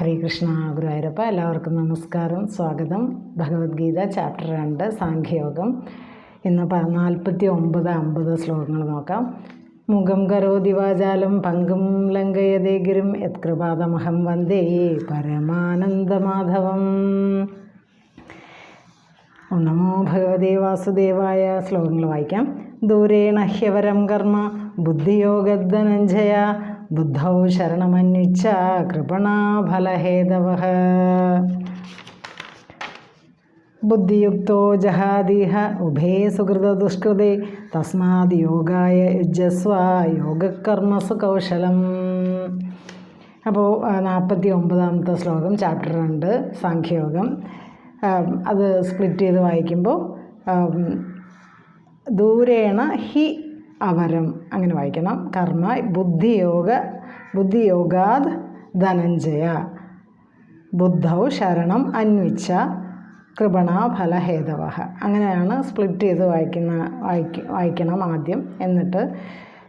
ഹരേ കൃഷ്ണ ഗുരുവായൂരപ്പ എല്ലാവർക്കും നമസ്കാരം സ്വാഗതം. ഭഗവത്ഗീത ചാപ്റ്റർ രണ്ട് സാഖ്യയോഗം. ഇന്ന് പ നാൽപ്പത്തി ഒമ്പത് അമ്പത് ശ്ലോകങ്ങൾ നോക്കാം. മുഖം കരോതി വാചാലം പങ്കും ലങ്കയതേ ഗിരും യത്കൃപാദമഹം വന്ദേ പരമാനന്ദമാധവം. നമോ ഭഗവതേ വാസുദേവായ ശ്ലോകങ്ങൾ വായിക്കാം. ദൂരേണ ഹ്യവരം കർമ്മ ബുദ്ധിയോഗധനഞ്ജയ ബുദ്ധൗ ശരണമന്വിച്ച കൃപണാഫലഹേതവ. ബുദ്ധിയുക്തോ ജഹാദിഹ ഉഭേ സുഹൃതദുഷ്കൃതേ തസ്മാത് യോഗായ യുജസ്വ യോഗകർമ്മസു കൗശലം അപ്പോൾ നാൽപ്പത്തി ഒമ്പതാമത്തെ ശ്ലോകം ചാപ്റ്റർ രണ്ട് സാഖ്യയോഗം. അത് സ്പ്ലിറ്റ് ചെയ്ത് വായിക്കുമ്പോൾ ദൂരേണ ഹി അവരം അങ്ങനെ വായിക്കണം. കർമ്മ ബുദ്ധിയോഗ ബുദ്ധിയോഗാദ് ധനഞ്ജയ. ബുദ്ധൗ ശരണം അന്വിച്ച കൃപണാഫലഹേതവ അങ്ങനെയാണ് സ്പ്ലിറ്റ് ചെയ്ത് വായിക്കുന്ന വായിക്ക വായിക്കണം ആദ്യം. എന്നിട്ട്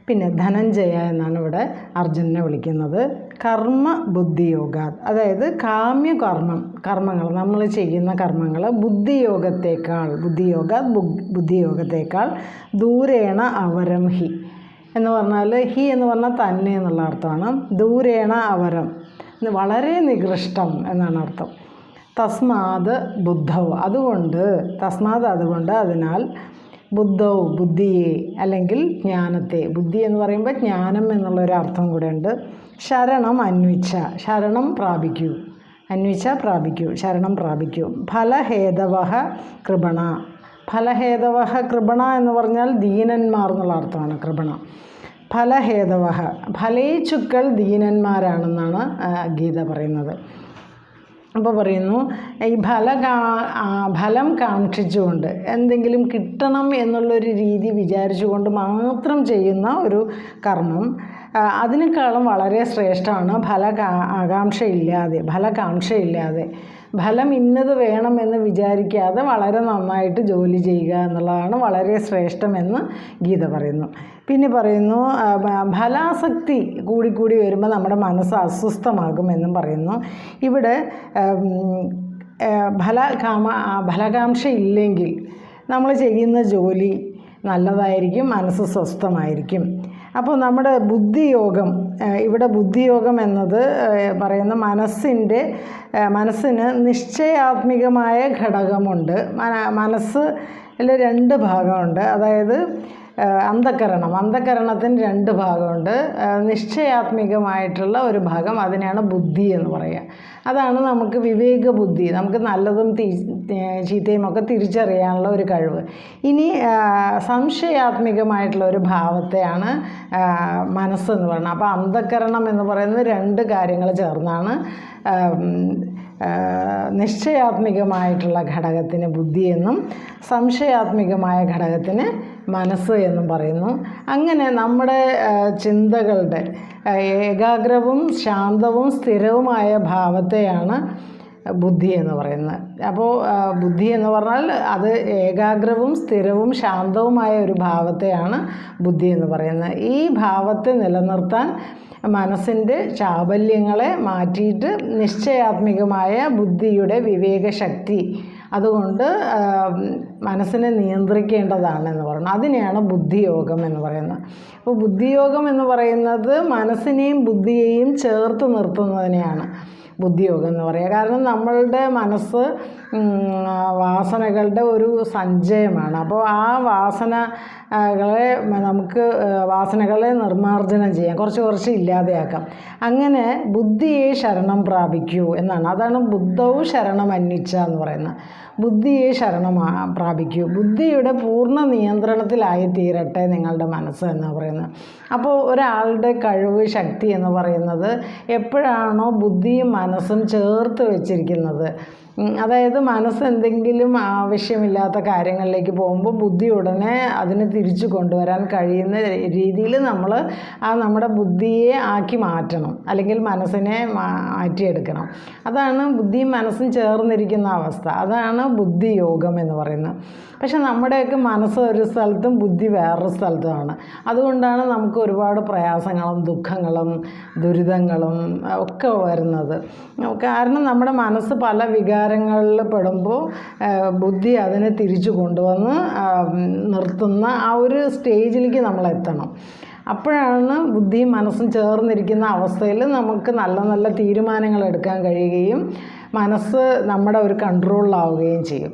പിന്നെ ധനഞ്ജയ എന്നാണ് ഇവിടെ അർജുനനെ വിളിക്കുന്നത്. കർമ്മ ബുദ്ധിയോഗ അതായത് കാമ്യകർമ്മം കർമ്മങ്ങൾ. നമ്മൾ ചെയ്യുന്ന കർമ്മങ്ങൾ ബുദ്ധിയോഗത്തേക്കാൾ ബുദ്ധിയോഗ ബുദ്ധിയോഗത്തേക്കാൾ ദൂരേണ അവരം ഹി. എന്ന് പറഞ്ഞാൽ ഹി എന്ന് പറഞ്ഞാൽ തന്നെ എന്നുള്ള അർത്ഥമാണ്. ദൂരേണ അവരം. വളരെ നികൃഷ്ടം എന്നാണ് അർത്ഥം. തസ്മാത് ബുദ്ധവ് അതുകൊണ്ട് തസ്മാത് അതുകൊണ്ട് അതിനാൽ ബുദ്ധവ് ബുദ്ധിയെ അല്ലെങ്കിൽ ജ്ഞാനത്തെ. ബുദ്ധി എന്ന് പറയുമ്പോൾ ജ്ഞാനം എന്നുള്ളൊരു അർത്ഥം കൂടെ ഉണ്ട്. ശരണം അന്വിച്ച ശരണം പ്രാപിക്കൂ. അന്വിച്ച പ്രാപിക്കൂ ശരണം പ്രാപിക്കൂ. ഫലഹേതവ കൃപണ. ഫലഹേതവ കൃപണ എന്ന് പറഞ്ഞാൽ ദീനന്മാർ എന്നുള്ള അർത്ഥമാണ് കൃപണ. ഫലഹേതവ ഫലേച്ചുക്കൾ ദീനന്മാരാണെന്നാണ് ഗീത പറയുന്നത്. അപ്പോൾ പറയുന്നു ഈ ഫല കാ ഫലം കാക്ഷിച്ചുകൊണ്ട് എന്തെങ്കിലും കിട്ടണം എന്നുള്ളൊരു രീതി വിചാരിച്ചുകൊണ്ട് മാത്രം ചെയ്യുന്ന ഒരു കർമ്മം അതിനേക്കാളും വളരെ ശ്രേഷ്ഠമാണ് ഫല ആകാംക്ഷയില്ലാതെ ഫലകാംക്ഷയില്ലാതെ. ഫലം ഇന്നത് വേണമെന്ന് വിചാരിക്കാതെ വളരെ നന്നായിട്ട് ജോലി ചെയ്യുക എന്നുള്ളതാണ് വളരെ ശ്രേഷ്ഠമെന്ന് ഗീത പറയുന്നു. പിന്നെ പറയുന്നു ഫലാസക്തി കൂടിക്കൂടി വരുമ്പോൾ നമ്മുടെ മനസ്സ് അസ്വസ്ഥമാകുമെന്നും പറയുന്നു. ഇവിടെ ഫല കാമ ഫലകാംക്ഷ ഇല്ലെങ്കിൽ നമ്മൾ ചെയ്യുന്ന ജോലി നല്ലതായിരിക്കും മനസ്സ് സ്വസ്ഥമായിരിക്കും. അപ്പോൾ നമ്മുടെ ബുദ്ധിയോഗം ഇവിടെ ബുദ്ധിയോഗം എന്നത് പറയുന്ന മനസ്സിന്റെ മനസ്സിന് നിശ്ചയാത്മികമായ ഘടകമുണ്ട്. മന- മനസ്സിൽ രണ്ട് ഭാഗമുണ്ട്. അതായത് ആ, അന്ധകരണത്തിന് രണ്ട് ഭാഗമുണ്ട്. നിശ്ചയാത്മികമായിട്ടുള്ള ഒരു ഭാഗം അതിനെയാണ് ബുദ്ധി എന്ന് പറയുക. അതാണ് നമുക്ക് വിവേക ബുദ്ധി. നമുക്ക് നല്ലതും ചീത്തയും ഒക്കെ തിരിച്ചറിയാനുള്ള ഒരു കഴിവ്. ഇനി സംശയാത്മികമായിട്ടുള്ള ഒരു ഭാവത്തെയാണ് മനസ്സെന്ന് പറയുന്നത്. അപ്പോൾ അന്ധകരണം എന്ന് പറയുന്നത് രണ്ട് കാര്യങ്ങൾ ചേർന്നാണ്. നിശ്ചയാത്മികമായിട്ടുള്ള ഘടകത്തിന് ബുദ്ധിയെന്നും സംശയാത്മികമായ ഘടകത്തിന് മനസ്സ് എന്നും പറയുന്നു. അങ്ങനെ നമ്മുടെ ചിന്തകളുടെ ഏകാഗ്രവും ശാന്തവും സ്ഥിരവുമായ ഭാവത്തെയാണ് ബുദ്ധി എന്ന് പറയുന്നത്. അപ്പോൾ ബുദ്ധി എന്ന് പറഞ്ഞാൽ അത് ഏകാഗ്രവും സ്ഥിരവും ശാന്തവുമായ ഒരു ഭാവത്തെയാണ് ബുദ്ധി എന്ന് പറയുന്നത്. ഈ ഭാവത്തെ നിലനിർത്താൻ മനസ്സിന്റെ ചാബല്യങ്ങളെ മാറ്റിയിട്ട് നിശ്ചയാത്മികമായ ബുദ്ധിയുടെ വിവേകശക്തി അതുകൊണ്ട് മനസ്സിനെ നിയന്ത്രിക്കേണ്ടതാണ് എന്ന് പറയുന്നത്. അതിനെയാണ് ബുദ്ധിയോഗം എന്ന് പറയുന്നത്. അപ്പോൾ ബുദ്ധിയോഗം എന്ന് പറയുന്നത് മനസ്സിനെയും ബുദ്ധിയെയും ചേർത്ത് നിർത്തുന്നതിനെയാണ്. ബുദ്ധിയോഗം എന്ന് പറയുക കാരണം നമ്മളുടെ മനസ്സ് വാസനകളുടെ ഒരു സഞ്ചയമാണ്. അപ്പോൾ ആ വാസനകളെ നമുക്ക് വാസനകളെ നിർമ്മാർജനം ചെയ്യാം. കുറച്ച് കുറച്ച് ഇല്ലാതെയാക്കാം. അങ്ങനെ ബുദ്ധിയെ ശരണം പ്രാപിക്കൂ എന്നാണ്. അതാണ് ബുദ്ധവും ശരണം അന്വിച്ച എന്ന് പറയുന്നത്. ബുദ്ധിയെ ശരണം പ്രാപിക്കൂ. ബുദ്ധിയുടെ പൂർണ നിയന്ത്രണത്തിലായി തീരട്ടെ നിങ്ങളുടെ മനസ്സ് എന്ന് പറയുന്നത്. അപ്പോൾ ഒരാളുടെ കഴിവ് ശക്തി എന്ന് പറയുന്നത് എപ്പോഴാണോ ബുദ്ധിയും മനസ്സും ചേർത്ത് വെച്ചിരിക്കുന്നത്. അതായത് മനസ്സ് എന്തെങ്കിലും ആവശ്യമില്ലാത്ത കാര്യങ്ങളിലേക്ക് പോകുമ്പോൾ ബുദ്ധി ഉടനെ അതിനെ തിരിച്ചു കൊണ്ടുവരാൻ കഴിയുന്ന രീതിയിൽ നമ്മൾ ആ നമ്മുടെ ബുദ്ധിയെ ആക്കി മാറ്റണം. അല്ലെങ്കിൽ മനസ്സിനെ മാറ്റിയെടുക്കണം. അതാണ് ബുദ്ധിയും മനസ്സും ചേർന്നിരിക്കുന്ന അവസ്ഥ. അതാണ് ബുദ്ധിയോഗം എന്ന് പറയുന്നത്. പക്ഷെ നമ്മുടെയൊക്കെ മനസ്സ് ഒരു സ്ഥലത്തും ബുദ്ധി വേറൊരു സ്ഥലത്തുമാണ്. അതുകൊണ്ടാണ് നമുക്ക് ഒരുപാട് പ്രയാസങ്ങളും ദുഃഖങ്ങളും ദുരിതങ്ങളും ഒക്കെ വരുന്നത്. കാരണം നമ്മുടെ മനസ്സ് പല വികാരങ്ങളിൽ പെടുമ്പോൾ ബുദ്ധി അതിനെ തിരിച്ചു കൊണ്ടുവന്ന് നിർത്തുന്ന ആ ഒരു സ്റ്റേജിലേക്ക് നമ്മൾ എത്തണം. അപ്പോഴാണ് ബുദ്ധിയും മനസ്സും ചേർന്നിരിക്കുന്ന അവസ്ഥയിൽ നമുക്ക് നല്ല നല്ല തീരുമാനങ്ങൾ എടുക്കാൻ കഴിയുകയും മനസ്സ് നമ്മുടെ ഒരു കൺട്രോളിലാവുകയും ചെയ്യും.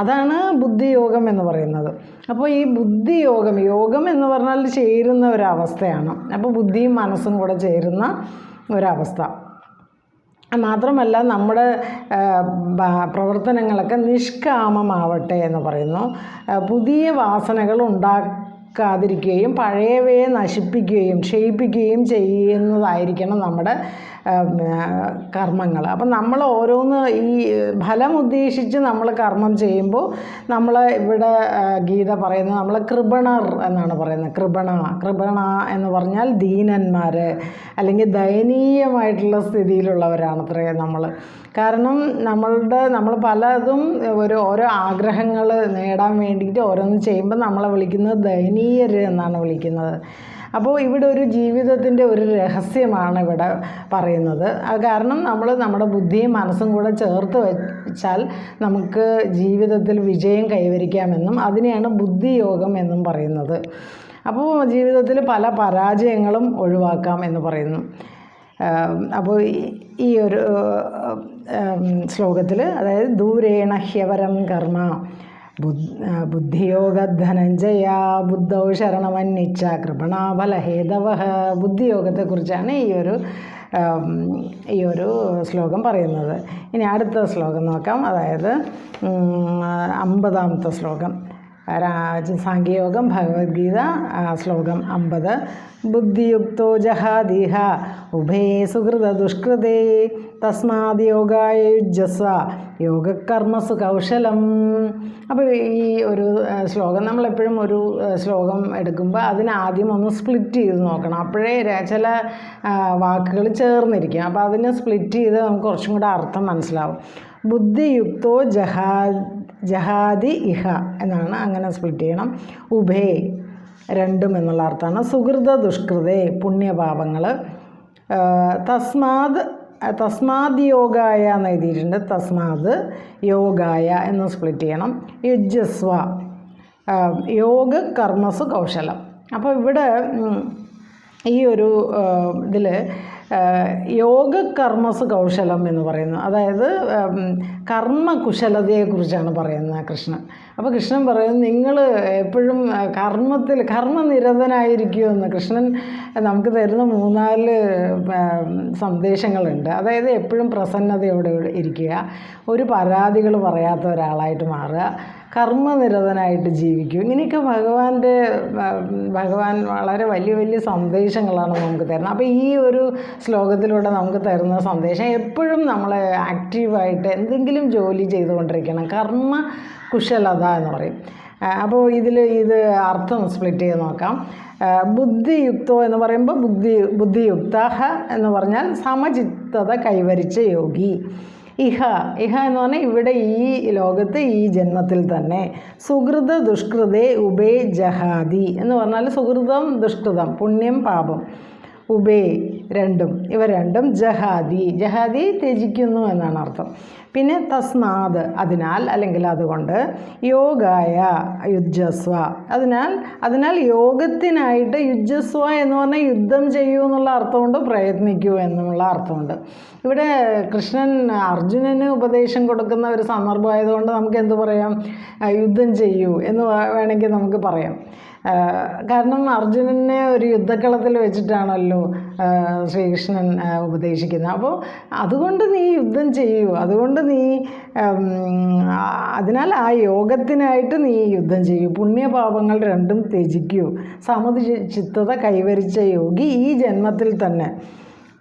അതാണ് ബുദ്ധിയോഗം എന്ന് പറയുന്നത്. അപ്പോൾ ഈ ബുദ്ധിയോഗം യോഗം എന്ന് പറഞ്ഞാൽ ചേരുന്ന ഒരവസ്ഥയാണ് അപ്പോൾ ബുദ്ധിയും മനസ്സും കൂടെ ചേരുന്ന ഒരവസ്ഥ. മാത്രമല്ല നമ്മുടെ പ്രവർത്തനങ്ങളൊക്കെ നിഷ്കാമമാവട്ടെ എന്ന് പറയുന്നു. പുതിയ വാസനകൾ ഉണ്ടാക്കാതിരിക്കുകയും പഴയവയെ നശിപ്പിക്കുകയും ക്ഷയിപ്പിക്കുകയും ചെയ്യുന്നതായിരിക്കണം നമ്മുടെ കർമ്മങ്ങൾ. അപ്പം നമ്മൾ ഓരോന്ന് ഈ ഫലം ഉദ്ദേശിച്ച് നമ്മൾ കർമ്മം ചെയ്യുമ്പോൾ നമ്മൾ ഇവിടെ ഗീത പറയുന്നത് നമ്മൾ കൃപണർ എന്നാണ് പറയുന്നത്. കൃപണ കൃപണ എന്ന് പറഞ്ഞാൽ ദീനന്മാർ അല്ലെങ്കിൽ ദയനീയമായിട്ടുള്ള സ്ഥിതിയിലുള്ളവരാണ് അത്രേ നമ്മൾ. കാരണം നമ്മളുടെ നമ്മൾ പലതും ഒരു ഓരോ ആഗ്രഹങ്ങൾ നേടാൻ വേണ്ടിയിട്ട് ഓരോന്ന് ചെയ്യുമ്പോൾ നമ്മളെ വിളിക്കുന്നത് ദയനീയർ എന്നാണ് വിളിക്കുന്നത്. അപ്പോൾ ഇവിടെ ഒരു ജീവിതത്തിന്റെ ഒരു രഹസ്യമാണ് ഇവിടെ പറയുന്നത്. കാരണം നമ്മൾ നമ്മുടെ ബുദ്ധിയും മനസ്സും കൂടെ ചേർത്ത് വെച്ചാൽ നമുക്ക് ജീവിതത്തിൽ വിജയം കൈവരിക്കാമെന്നും അതിനെയാണ് ബുദ്ധിയോഗം എന്നും പറയുന്നത്. അപ്പോൾ ജീവിതത്തിൽ പല പരാജയങ്ങളും ഒഴിവാക്കാം എന്ന് പറയുന്നു. അപ്പോൾ ഈ- ഒരു ശ്ലോകത്തിൽ അതായത് ദൂരേണ ഹ്യവരം കർമ്മ. ബുദ്ധിയോഗ ധനഞ്ജയ ബുദ്ധൗ ശരണമന്വിച്ച കൃപണാഫലഹേതവ. ബുദ്ധിയോഗത്തെക്കുറിച്ചാണ് ഈ ഒരു ഈ ഒരു ശ്ലോകം പറയുന്നത്. ഇനി അടുത്ത ശ്ലോകം നോക്കാം. അതായത് അമ്പതാമത്തെ ശ്ലോകം. രാജ സാഖ്യയോഗം ഭഗവത്ഗീത ശ്ലോകം അമ്പത്. ബുദ്ധിയുക്തോ ജഹാദിഹ ഉഭേ സുഹൃത ദുഷ്കൃതേ തസ്മാത് യോഗായ യുജസ്വ യോഗകർമ്മസു കൗശലം. അപ്പോൾ ഈ ഒരു ശ്ലോകം നമ്മളെപ്പോഴും ഒരു ശ്ലോകം എടുക്കുമ്പോൾ അതിനാദ്യം ഒന്ന് സ്പ്ലിറ്റ് ചെയ്ത് നോക്കണം. അപ്പോഴേ ചില വാക്കുകൾ ചേർന്നിരിക്കും. അപ്പോൾ അതിനെ സ്പ്ലിറ്റ് ചെയ്ത് നമുക്ക് കുറച്ചും കൂടെ അർത്ഥം മനസ്സിലാവും. ബുദ്ധിയുക്തോ ജഹാ ജഹാദി ഇഹ എന്നാണ് അങ്ങനെ സ്പ്ലിറ്റ് ചെയ്യണം. ഉഭേ രണ്ടും എന്നുള്ള അർത്ഥമാണ്. സുഹൃത ദുഷ്കൃതേ പുണ്യപാപങ്ങൾ. തസ്മാത് തസ്മാത് യോഗായ എന്ന് എഴുതിയിട്ടുണ്ട്. തസ്മാത് യോഗായ എന്ന് സ്പ്ലിറ്റ് ചെയ്യണം. യുജസ്വ യോഗ കർമ്മസു കൗശലം. അപ്പോൾ ഇവിടെ ഈ ഒരു ഇതിൽ യോഗ കർമ്മസ് കൗശലം എന്ന് പറയുന്നു അതായത് കർമ്മ കർമ്മകുശലതയെക്കുറിച്ചാണ് പറയുന്നത് കൃഷ്ണൻ. അപ്പോൾ കൃഷ്ണൻ പറയുന്നു നിങ്ങൾ എപ്പോഴും കർമ്മത്തിൽ കർമ്മനിരതനായിരിക്കുമെന്ന് കൃഷ്ണൻ നമുക്ക് തരുന്ന മൂന്നാൽ സന്ദേശങ്ങളുണ്ട്. അതായത് എപ്പോഴും പ്രസന്നതയോടെ ഇരിക്കുക ഒരു പരാതികൾ പറയാത്ത ഒരാളായിട്ട് മാറുക കർമ്മനിരതനായിട്ട് ജീവിക്കും. ഇങ്ങനെയൊക്കെ ഭഗവാന്റെ ഭഗവാൻ വളരെ വലിയ വലിയ സന്ദേശങ്ങളാണ് നമുക്ക് തരുന്നത്. അപ്പോൾ ഈ ഒരു ശ്ലോകത്തിലൂടെ നമുക്ക് തരുന്ന സന്ദേശം എപ്പോഴും നമ്മൾ ആക്റ്റീവായിട്ട് എന്തെങ്കിലും ജോലി ചെയ്തുകൊണ്ടിരിക്കണം. കർമ്മ കുശലത എന്ന് പറയും. അപ്പോൾ ഇതിൽ ഇത് അർത്ഥം സ്പ്ലിറ്റ് ചെയ്ത് നോക്കാം. ബുദ്ധിയുക്തോ എന്ന് പറയുമ്പോൾ ബുദ്ധി ബുദ്ധിയുക്ത എന്ന് പറഞ്ഞാൽ സമചിത്തത കൈവരിച്ച യോഗി. ഇഹ. ഇഹ എന്ന് പറഞ്ഞാൽ ഇവിടെ ഈ ലോകത്ത് ഈ ജന്മത്തിൽ തന്നെ സുഹൃത ദുഷ്കൃതേ ഉബേ ജഹാദി എന്ന് പറഞ്ഞാൽ സുഹൃതം ദുഷ്കൃതം പുണ്യം പാപം. ഉബേ രണ്ടും. ഇവ രണ്ടും ജഹാദി. ജഹാദി ത്യജിക്കുന്നു എന്നാണ് അർത്ഥം. പിന്നെ തസ്നാദ് അതിനാൽ അല്ലെങ്കിൽ അതുകൊണ്ട് യോഗായ യുജസ്വ അതിനാൽ അതിനാൽ യോഗത്തിനായിട്ട് യുജസ്വ എന്ന് പറഞ്ഞാൽ യുദ്ധം ചെയ്യൂ എന്നുള്ള അർത്ഥമുണ്ട് പ്രയത്നിക്കൂ എന്നുള്ള അർത്ഥമുണ്ട് ഇവിടെ കൃഷ്ണൻ അർജുനന് ഉപദേശം കൊടുക്കുന്ന ഒരു സന്ദർഭമായതുകൊണ്ട് നമുക്ക് എന്ത് പറയാം? യുദ്ധം ചെയ്യൂ എന്ന് വേണമെങ്കിൽ നമുക്ക് പറയാം. കാരണം അർജുനനെ ഒരു യുദ്ധക്കളത്തിൽ വെച്ചിട്ടാണല്ലോ ശ്രീകൃഷ്ണൻ ഉപദേശിക്കുന്നത്. അപ്പോൾ അതുകൊണ്ട് നീ യുദ്ധം ചെയ്യൂ. അതുകൊണ്ട് നീ അതിനാൽ ആ യോഗത്തിനായിട്ട് നീ യുദ്ധം ചെയ്യൂ. പുണ്യപാപങ്ങൾ രണ്ടും ത്യജിക്കൂ. സമതി ചിത്തത കൈവരിച്ച യോഗി ഈ ജന്മത്തിൽ തന്നെ.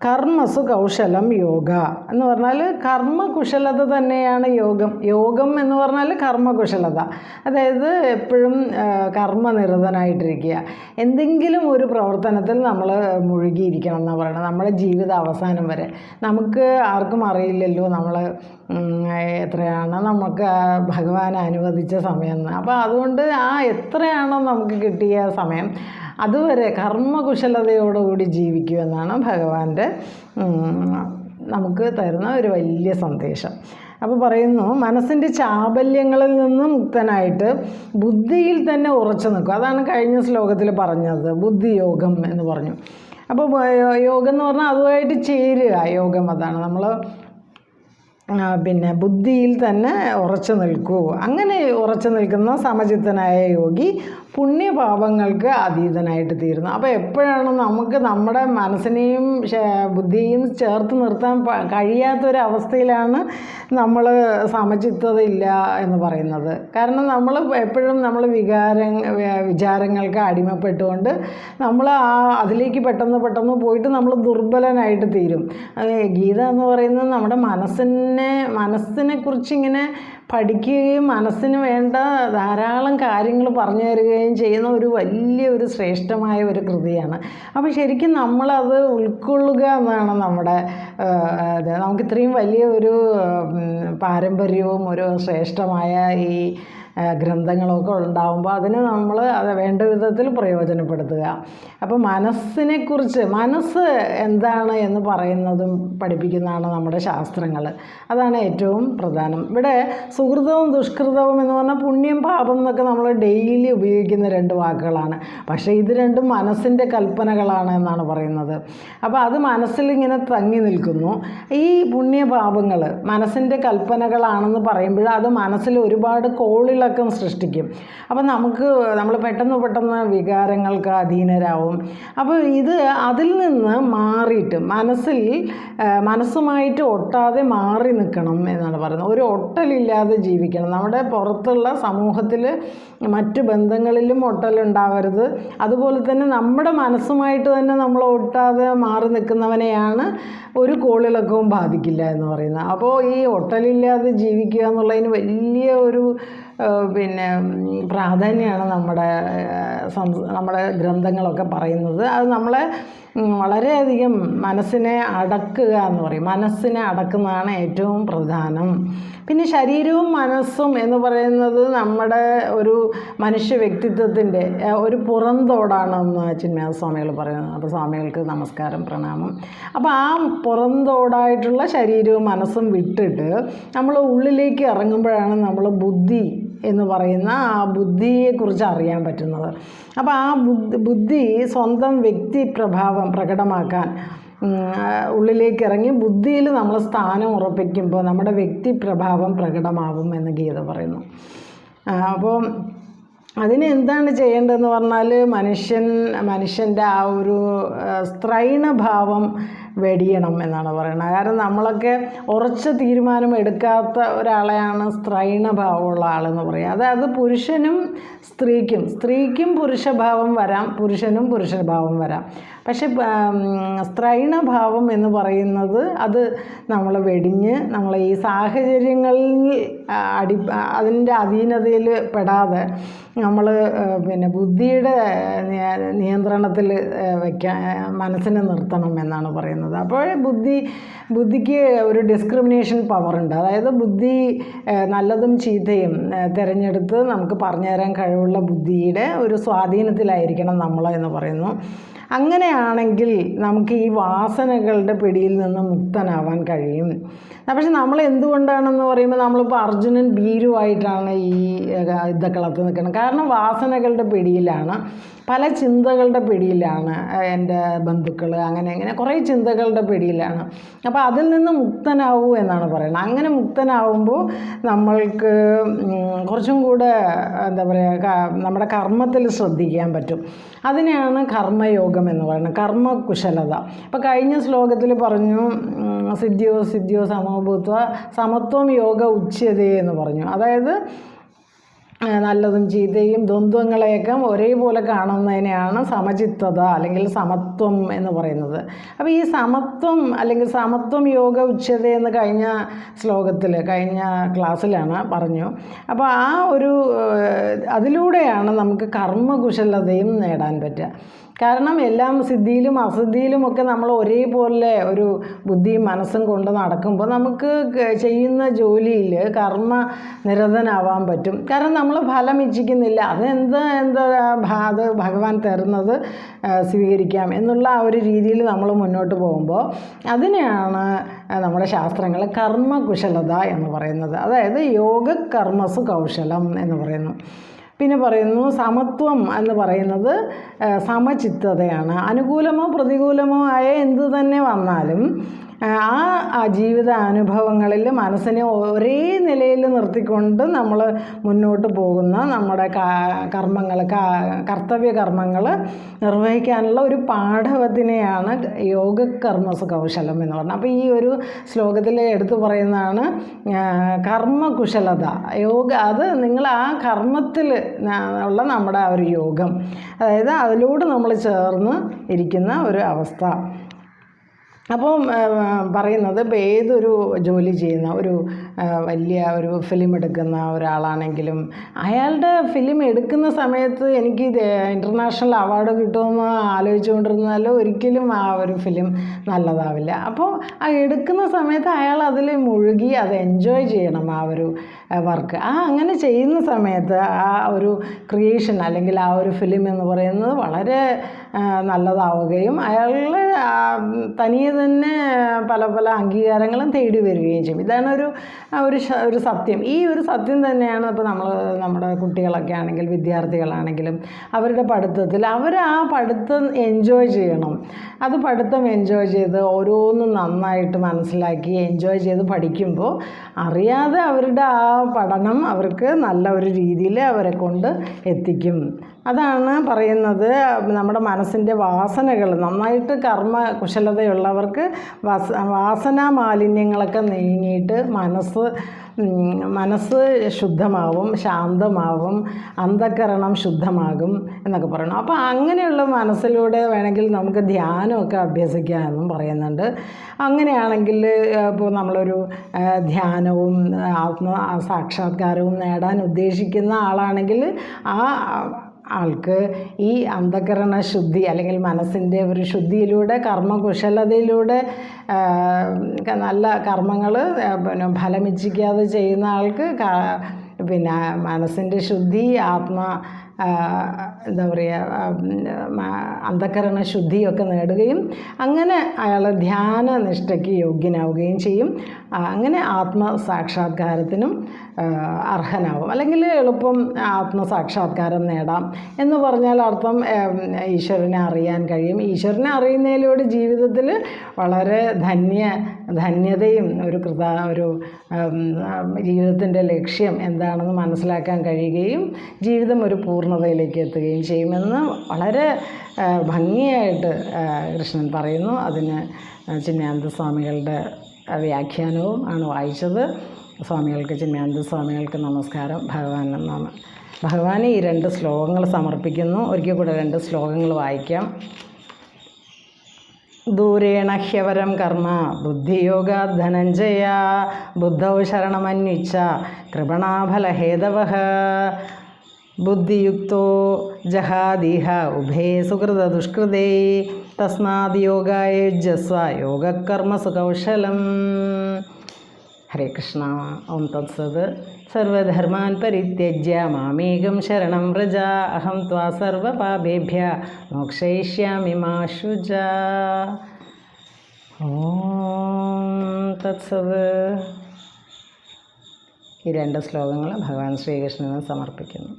കർമ്മസു കൗശലം യോഗ എന്ന് പറഞ്ഞാൽ കർമ്മകുശലത തന്നെയാണ് യോഗം. യോഗം എന്ന് പറഞ്ഞാൽ കർമ്മകുശലത. അതായത് എപ്പോഴും കർമ്മനിരതനായിട്ടിരിക്കുക. എന്തെങ്കിലും ഒരു പ്രവർത്തനത്തിൽ നമ്മൾ മുഴുകിയിരിക്കണം എന്നാണ് പറയുന്നത് നമ്മുടെ ജീവിത അവസാനം വരെ. നമുക്ക് ആർക്കും അറിയില്ലല്ലോ നമ്മൾ എത്രയാണ് നമുക്ക് ഭഗവാൻ അനുവദിച്ച സമയം എന്ന്. അപ്പോൾ അതുകൊണ്ട് ആ എത്രയാണോ നമുക്ക് കിട്ടിയ സമയം അതുവരെ കർമ്മകുശലതയോടുകൂടി ജീവിക്കൂ എന്നാണ് ഭഗവാന്റെ നമുക്ക് തരുന്ന ഒരു വലിയ സന്ദേശം. അപ്പോൾ പറയുന്നു മനസ്സിന്റെ ചാബല്യങ്ങളിൽ നിന്ന് മുക്തനായിട്ട് ബുദ്ധിയിൽ തന്നെ ഉറച്ചു നിൽക്കും അതാണ് കഴിഞ്ഞ ശ്ലോകത്തിൽ പറഞ്ഞത് ബുദ്ധിയോഗം എന്ന് പറഞ്ഞു. അപ്പോൾ യോഗം എന്ന് പറഞ്ഞാൽ അതുമായിട്ട് ചേരുക യോഗം അതാണ്. നമ്മൾ പിന്നെ ബുദ്ധിയിൽ തന്നെ ഉറച്ചു നിൽക്കൂ. അങ്ങനെ ഉറച്ചു നിൽക്കുന്ന സമചിത്തനായ യോഗി പുണ്യപാപങ്ങൾക്ക് അതീതനായിട്ട് തീരുന്നു. അപ്പോൾ എപ്പോഴാണ് നമുക്ക് നമ്മുടെ മനസ്സിനെയും ബുദ്ധിയും ചേർത്ത് നിർത്താൻ കഴിയാത്തൊരവസ്ഥയിലാണ് നമ്മൾ സമചിത്തതയില്ല എന്ന് പറയുന്നത്. കാരണം നമ്മൾ എപ്പോഴും നമ്മൾ വികാര വിചാരങ്ങൾക്ക് അടിമപ്പെട്ടുകൊണ്ട് നമ്മൾ ആ അതിലേക്ക് പെട്ടെന്ന് പെട്ടെന്ന് പോയിട്ട് നമ്മൾ ദുർബലനായിട്ട് തീരും. ഗീത എന്ന് പറയുന്നത് നമ്മുടെ മനസ്സിനെ മനസ്സിനെക്കുറിച്ച് ഇങ്ങനെ പഠിക്കുകയും മനസ്സിന് വേണ്ട ധാരാളം കാര്യങ്ങൾ പറഞ്ഞു തരികയും ചെയ്യുന്ന ഒരു വലിയ ഒരു ശ്രേഷ്ഠമായ ഒരു കൃതിയാണ്. അപ്പോൾ ശരിക്കും നമ്മളത് ഉൾക്കൊള്ളുക എന്നാണ് നമ്മുടെ നമുക്ക് ഇത്രയും വലിയ ഒരു പാരമ്പര്യവും ഒരു ശ്രേഷ്ഠമായ ഈ ഗ്രന്ഥങ്ങളൊക്കെ ഉണ്ടാകുമ്പോൾ അതിന് നമ്മൾ അത് വേണ്ട വിധത്തിൽ പ്രയോജനപ്പെടുത്തുക. അപ്പോൾ മനസ്സിനെക്കുറിച്ച് മനസ്സ് എന്താണ് എന്ന് പറയുന്നതും പഠിപ്പിക്കുന്നതാണ് നമ്മുടെ ശാസ്ത്രങ്ങൾ അതാണ് ഏറ്റവും പ്രധാനം. ഇവിടെ സുഹൃതവും ദുഷ്കൃതവും എന്ന് പറഞ്ഞാൽ പുണ്യം പാപം എന്നൊക്കെ നമ്മൾ ഡെയിലി ഉപയോഗിക്കുന്ന രണ്ട് വാക്കുകളാണ്. പക്ഷേ ഇത് രണ്ടും മനസ്സിന്റെ കൽപ്പനകളാണ് എന്നാണ് പറയുന്നത്. അപ്പോൾ അത് മനസ്സിൽ ഇങ്ങനെ തങ്ങി നിൽക്കുന്നു. ഈ പുണ്യപാപങ്ങൾ മനസ്സിന്റെ കൽപ്പനകളാണെന്ന് പറയുമ്പോൾ അത് മനസ്സിൽ ഒരുപാട് കോളിളക്കം സൃഷ്ടിക്കും. അപ്പം നമുക്ക് നമ്മൾ പെട്ടെന്ന് പെട്ടെന്ന് വികാരങ്ങൾക്ക് അധീനരാവും. അപ്പോൾ ഇത് അതിൽ നിന്ന് മാറിയിട്ട് മനസ്സിൽ മനസ്സുമായിട്ട് ഒട്ടാതെ മാറി നിൽക്കണം എന്നാണ് പറയുന്നത്. ഒരു ഒട്ടലില്ലാതെ ജീവിക്കണം. നമ്മുടെ പുറത്തുള്ള സമൂഹത്തിൽ മറ്റ് ബന്ധങ്ങളിലും ഒട്ടലുണ്ടാവരുത് അതുപോലെ തന്നെ നമ്മുടെ മനസ്സുമായിട്ട് തന്നെ നമ്മൾ ഒട്ടാതെ മാറി നിൽക്കുന്നവനെയാണ് ഒരു കോളിളക്കവും ബാധിക്കില്ല എന്ന് പറയുന്നത്. അപ്പോൾ ഈ ഒട്ടലില്ലാതെ ജീവിക്കുക എന്നുള്ളതിന് വലിയ ഒരു പിന്നെ പ്രാധാന്യമാണ് നമ്മുടെ നമ്മുടെ ഗ്രന്ഥങ്ങളൊക്കെ പറയുന്നത്. അത് നമ്മളെ വളരെയധികം മനസ്സിനെ അടക്കുക എന്ന് പറയും. മനസ്സിനെ അടക്കുന്നതാണ് ഏറ്റവും പ്രധാനം. പിന്നെ ശരീരവും മനസ്സും എന്ന് പറയുന്നത് നമ്മുടെ ഒരു മനുഷ്യ വ്യക്തിത്വത്തിന്റെ ഒരു പുറന്തോടാണെന്ന് ചിന്മയ സ്വാമികൾ പറയുന്നത്. അപ്പോൾ സ്വാമികൾക്ക് നമസ്കാരം പ്രണാമം. അപ്പോൾ ആ പുറന്തോടായിട്ടുള്ള ശരീരവും മനസ്സും വിട്ടിട്ട് നമ്മൾ ഉള്ളിലേക്ക് ഇറങ്ങുമ്പോഴാണ് നമ്മൾ ബുദ്ധി എന്ന് പറയുന്ന ആ ബുദ്ധിയെക്കുറിച്ച് അറിയാൻ പറ്റുന്നത്. അപ്പോൾ ആ ബുദ്ധി സ്വന്തം വ്യക്തി പ്രഭാവം പ്രകടമാക്കാൻ ഉള്ളിലേക്ക് ഇറങ്ങി ബുദ്ധിയിൽ നമ്മൾ സ്ഥാനം ഉറപ്പിക്കുമ്പോൾ നമ്മുടെ വ്യക്തി പ്രഭാവം പ്രകടമാവും എന്ന് ഗീത പറയുന്നു. അപ്പോൾ അതിന് എന്താണ് ചെയ്യേണ്ടതെന്ന് പറഞ്ഞാൽ മനുഷ്യൻ മനുഷ്യന്റെ ആ ഒരു സ്ത്രൈണഭാവം വെടിയണം എന്നാണ് പറയുന്നത്. കാരണം നമ്മളൊക്കെ ഉറച്ച തീരുമാനം എടുക്കാത്ത ഒരാളെയാണ് സ്ത്രൈണഭാവമുള്ള ആളെന്ന് പറയുക. അതായത് പുരുഷനും സ്ത്രീക്കും സ്ത്രീക്കും പുരുഷഭാവം വരാം പുരുഷനും പുരുഷഭാവം വരാം. പക്ഷെ സ്ത്രൈണഭാവം എന്ന് പറയുന്നത് അത് നമ്മൾ വെടിഞ്ഞ് നമ്മൾ ഈ സാഹചര്യങ്ങളിൽ അടി അതിന്റെ അധീനതയിൽ പെടാതെ നമ്മൾ പിന്നെ ബുദ്ധിയുടെ നിയന്ത്രണത്തിൽ വയ്ക്കാൻ മനസ്സിനെ നിർത്തണം എന്നാണ് പറയുന്നത്. അപ്പോൾ ബുദ്ധി ബുദ്ധിക്ക് ഒരു ഡിസ്ക്രിമിനേഷൻ പവറുണ്ട്. അതായത് ബുദ്ധി നല്ലതും ചീത്തയും തിരഞ്ഞെടുത്ത് നമുക്ക് പറഞ്ഞുതരാൻ കഴിവുള്ള ബുദ്ധിയുടെ ഒരു സ്വാധീനത്തിലായിരിക്കണം നമ്മൾ എന്ന് പറയുന്നു. അങ്ങനെയാണെങ്കിൽ നമുക്ക് ഈ വാസനകളുടെ പിടിയിൽ നിന്ന് മുക്തനാവാൻ കഴിയും. പക്ഷെ നമ്മൾ എന്തുകൊണ്ടാണെന്ന് പറയുമ്പോൾ നമ്മളിപ്പോൾ അർജുനൻ ഭീരുവായിട്ടാണ് ഈ ഇതൊക്കെ വളർത്തി നിൽക്കുന്നത്. കാരണം വാസനകളുടെ പിടിയിലാണ് പല ചിന്തകളുടെ പിടിയിലാണ് എന്റെ ബന്ധുക്കൾ അങ്ങനെ അങ്ങനെ കുറേ ചിന്തകളുടെ പിടിയിലാണ്. അപ്പോൾ അതിൽ നിന്ന് മുക്തനാവൂ എന്നാണ് പറയുന്നത്. അങ്ങനെ മുക്തനാവുമ്പോൾ നമ്മൾക്ക് കുറച്ചും കൂടെ എന്താ പറയുക നമ്മുടെ കർമ്മത്തിൽ ശ്രദ്ധിക്കാൻ പറ്റും. അതിനെയാണ് കർമ്മയോഗം എന്ന് പറയുന്നത്. കർമ്മകുശലത. അപ്പോൾ കഴിഞ്ഞ ശ്ലോകത്തിൽ പറഞ്ഞു സിദ്ധിയോ സിദ്ധിയോ സിദ്ധിയോ സമഭൂത്വ സമത്വം യോഗ ഉച്ചതേ എന്ന് പറഞ്ഞു. അതായത് നല്ലതും ചീത്തയും ദ്വന്ദ്വങ്ങളെയൊക്കെ ഒരേപോലെ കാണുന്നതിനെയാണ് സമചിത്തത അല്ലെങ്കിൽ സമത്വം എന്ന് പറയുന്നത്. അപ്പോൾ ഈ സമത്വം അല്ലെങ്കിൽ സമത്വം യോഗ ഉച്ചത എന്ന് കഴിഞ്ഞ ശ്ലോകത്തിൽ കഴിഞ്ഞ ക്ലാസ്സിലാണ് പറഞ്ഞു. അപ്പോൾ ആ ഒരു അതിലൂടെയാണ് നമുക്ക് കർമ്മകുശലതയും നേടാൻ പറ്റുക. കാരണം എല്ലാം സിദ്ധിയിലും അസിദ്ധിയിലും ഒക്കെ നമ്മൾ ഒരേപോലെ ഒരു ബുദ്ധിയും മനസ്സും കൊണ്ട് നടക്കുമ്പോൾ നമുക്ക് ചെയ്യുന്ന ജോലിയിൽ കർമ്മ നിരതനാവാൻ പറ്റും. കാരണം നമ്മൾ ഫലം ഇച്ഛിക്കുന്നില്ല. അതെന്ത് എന്താ അത് ഭഗവാൻ തരുന്നത് സ്വീകരിക്കാം എന്നുള്ള ആ ഒരു രീതിയിൽ നമ്മൾ മുന്നോട്ട് പോകുമ്പോൾ അതിനെയാണ് നമ്മുടെ ശാസ്ത്രങ്ങൾ കർമ്മകുശലത എന്ന് പറയുന്നത്. അതായത് യോഗ കർമ്മസു കൗശലം എന്ന് പറയുന്നു. പിന്നെ പറയുന്നു സമത്വം എന്ന് പറയുന്നത് സമചിത്തതയാണ്. അനുകൂലമോ പ്രതികൂലമോ ആയ എന്ത് തന്നെ വന്നാലും ആ, ജീവിത അനുഭവങ്ങളിൽ മനസ്സിനെ ഒരേ നിലയിൽ നിർത്തിക്കൊണ്ട് നമ്മൾ മുന്നോട്ട് പോകുന്ന നമ്മുടെ കർമ്മങ്ങൾ കർത്തവ്യ കർമ്മങ്ങൾ നിർവഹിക്കാനുള്ള ഒരു പാഠവത്തിനെയാണ് യോഗ കർമ്മസ കൗശലം എന്ന് പറഞ്ഞത്. അപ്പോൾ ഈ ഒരു ശ്ലോകത്തിൽ എടുത്തു പറയുന്നതാണ് കർമ്മകുശലത. യോഗ അത് നിങ്ങൾ ആ കർമ്മത്തിൽ ഉള്ള നമ്മുടെ ആ ഒരു യോഗം. അതായത് അതിലൂടെ നമ്മൾ ചേർന്ന് ഇരിക്കുന്ന ഒരു അവസ്ഥ. അപ്പം പറയുന്നത് ഇപ്പോൾ ഏതൊരു ജോലി ചെയ്യുന്ന ഒരു വലിയ ഒരു ഫിലിം എടുക്കുന്ന ഒരാളാണെങ്കിലും അയാളുടെ ഫിലിം എടുക്കുന്ന സമയത്ത് എനിക്ക് ഇന്റർനാഷണൽ അവാർഡ് കിട്ടുമെന്ന് ആലോചിച്ചുകൊണ്ടിരുന്നാൽ ഒരിക്കലും ആ ഒരു ഫിലിം നല്ലതാവില്ല. അപ്പോൾ ആ എടുക്കുന്ന സമയത്ത് അയാൾ അതിൽ മുഴുകി അത് എൻജോയ് ചെയ്യണം ആ ഒരു വർക്ക് ആ അങ്ങനെ ചെയ്യുന്ന സമയത്ത് ആ ഒരു ക്രിയേഷൻ അല്ലെങ്കിൽ ആ ഒരു ഫിലിം എന്ന് പറയുന്നത് വളരെ നല്ലതാവുകയും അയാൾ തനിയെ തന്നെ പല പല അംഗീകാരങ്ങളും തേടി വരികയും ചെയ്യും. ഇതാണ് ഒരു ഒരു ഒരു സത്യം. ഈ ഒരു സത്യം തന്നെയാണ് ഇപ്പോൾ നമ്മൾ നമ്മുടെ കുട്ടികളൊക്കെ ആണെങ്കിൽ വിദ്യാർത്ഥികളാണെങ്കിലും അവരുടെ പഠിത്തത്തിൽ അവർ ആ പഠിത്തം എൻജോയ് ചെയ്യണം. അത് പഠിത്തം എൻജോയ് ചെയ്ത് ഓരോന്നും നന്നായിട്ട് മനസ്സിലാക്കി എൻജോയ് ചെയ്ത് പഠിക്കുമ്പോൾ അറിയാതെ അവരുടെ ആ പഠനം അവർക്ക് നല്ല ഒരു രീതിയിൽ അവരെ കൊണ്ട് എത്തിക്കും. അതാണ് പറയുന്നത് നമ്മുടെ മനസ്സിന്റെ വാസനകൾ. നന്നായിട്ട് കർമ്മ കുശലതയുള്ളവർക്ക് വാസ വാസനാ മാലിന്യങ്ങളൊക്കെ നീങ്ങിയിട്ട് മനസ്സ് മനസ്സ് ശുദ്ധമാവും ശാന്തമാവും അന്ധകരണം ശുദ്ധമാകും എന്നൊക്കെ പറയണം. അപ്പോൾ അങ്ങനെയുള്ള മനസ്സിലൂടെ വേണമെങ്കിൽ നമുക്ക് ധ്യാനമൊക്കെ അഭ്യസിക്കാമെന്നും പറയുന്നുണ്ട്. അങ്ങനെയാണെങ്കിൽ ഇപ്പോൾ നമ്മളൊരു ധ്യാനവും ആത്മ സാക്ഷാത്കാരവും നേടാൻ ഉദ്ദേശിക്കുന്ന ആളാണെങ്കിൽ ആ ആൾക്ക് ഈ അന്ധകരണ ശുദ്ധി അല്ലെങ്കിൽ മനസ്സിന്റെ ഒരു ശുദ്ധിയിലൂടെ കർമ്മകുശലതയിലൂടെ നല്ല കർമ്മങ്ങൾ പിന്നെ ഫലമിച്ഛിക്കാതെ ചെയ്യുന്ന ആൾക്ക് പിന്നെ മനസ്സിന്റെ ശുദ്ധി ആത്മ എന്താ പറയുക അന്ധകരണ ശുദ്ധിയൊക്കെ നേടുകയും അങ്ങനെ അയാൾ ധ്യാന നിഷ്ഠയ്ക്ക് യോഗ്യനാവുകയും ചെയ്യും. അങ്ങനെ ആത്മസാക്ഷാത്കാരത്തിനും അർഹനാവും. അല്ലെങ്കിൽ എളുപ്പം ആത്മസാക്ഷാത്കാരം നേടാം എന്ന് പറഞ്ഞാൽ അർത്ഥം ഈശ്വരനെ അറിയാൻ കഴിയും. ഈശ്വരനെ അറിയുന്നതിലൂടെ ജീവിതത്തിൽ വളരെ ധന്യ ധന്യതയും ഒരു കൃത ഒരു ജീവിതത്തിന്റെ ലക്ഷ്യം എന്താണെന്ന് മനസ്സിലാക്കാൻ കഴിയുകയും ജീവിതം ഒരു പൂർണതയിലേക്ക് എത്തുകയും ചെയ്യുമെന്ന് വളരെ ഭംഗിയായിട്ട് കൃഷ്ണൻ പറയുന്നു. അതിന് ചിന്യാനന്ദ സ്വാമികളുടെ വ്യാഖ്യാനവും ആണ് വായിച്ചത്. സ്വാമികൾക്ക് ചിന്മയാനന്ദ സ്വാമികൾക്ക് നമസ്കാരം. ഭഗവാൻ നാമ ഭഗവാൻ ഈ രണ്ട് ശ്ലോകങ്ങൾ സമർപ്പിക്കുന്നു. ഒരിക്കൽ കൂടെ രണ്ട് ശ്ലോകങ്ങൾ വായിക്കാം. ദൂരേണ ഹ്യവരം കർമ്മ ബുദ്ധിയോഗ ധനഞ്ജയ ബുദ്ധൗ ശരണമന്വിച്ച കൃപണാഫലഹേതവ ബുദ്ധിയുക്തോ ജഹാദിഹ ഉഭേ സുഹൃത ദുഷ്കൃതേ തസ്മാത് യോഗായുജസ്വ യോഗകർമ്മ സുകൗശലം. കൗശലം ഹരേ കൃഷ്ണ ഓം തത്സത് സർവധർമാൻ പരിത്യജ്യ മാമേകം ശരണം വ്രജ അഹം ത്വാ സർവപാപേഭ്യ മോക്ഷയിഷ്യാമി മാഷുജ ഓം തത്സത് ഈ രണ്ട് ശ്ലോകങ്ങൾ ഭഗവാൻ ശ്രീകൃഷ്ണന് സമർപ്പിക്കുന്നു.